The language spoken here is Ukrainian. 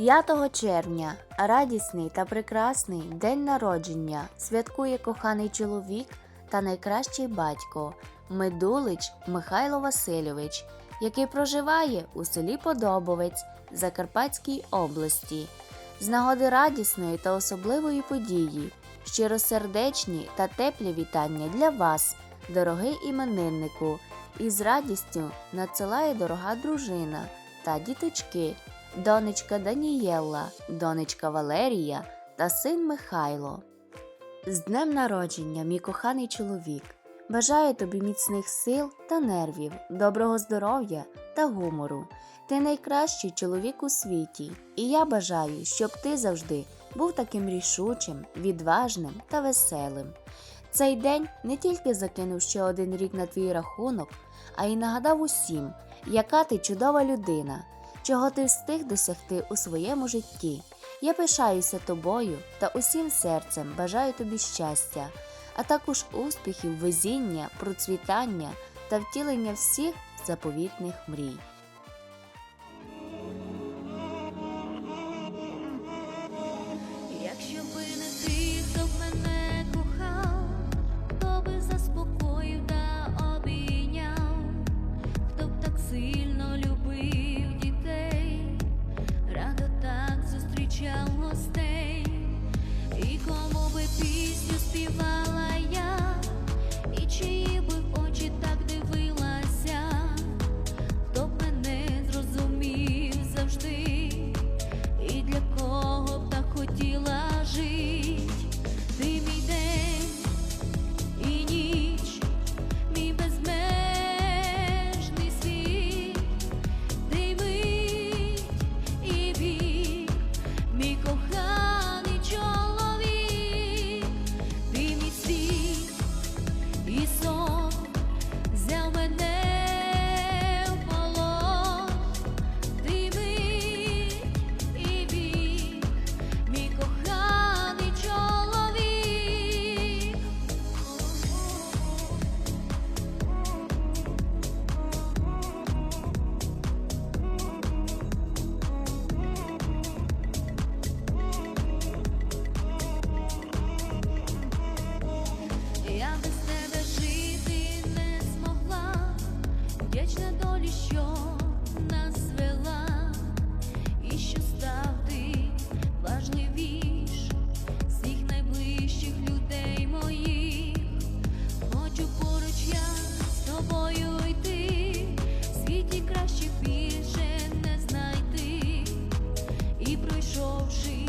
5 червня. Радісний та прекрасний день народження. Святкує коханий чоловік та найкращий батько Медулич Михайло Васильович, який проживає у селі Подобовець Закарпатській області. З нагоди радісної та особливої події, щиросердечні та теплі вітання для вас, дорогий імениннику, і з радістю надсилає дорога дружина та діточки, донечка Данієла, донечка Валерія та син Михайло. З днем народження, мій коханий чоловік! Бажаю тобі міцних сил та нервів, доброго здоров'я та гумору. Ти найкращий чоловік у світі, і я бажаю, щоб ти завжди був таким рішучим, відважним та веселим. Цей день не тільки закинув ще один рік на твій рахунок, а й нагадав усім, яка ти чудова людина, чого ти встиг досягти у своєму житті. Я пишаюся тобою та усім серцем бажаю тобі щастя, а також успіхів, везіння, процвітання та втілення всіх заповітних мрій. Georgie.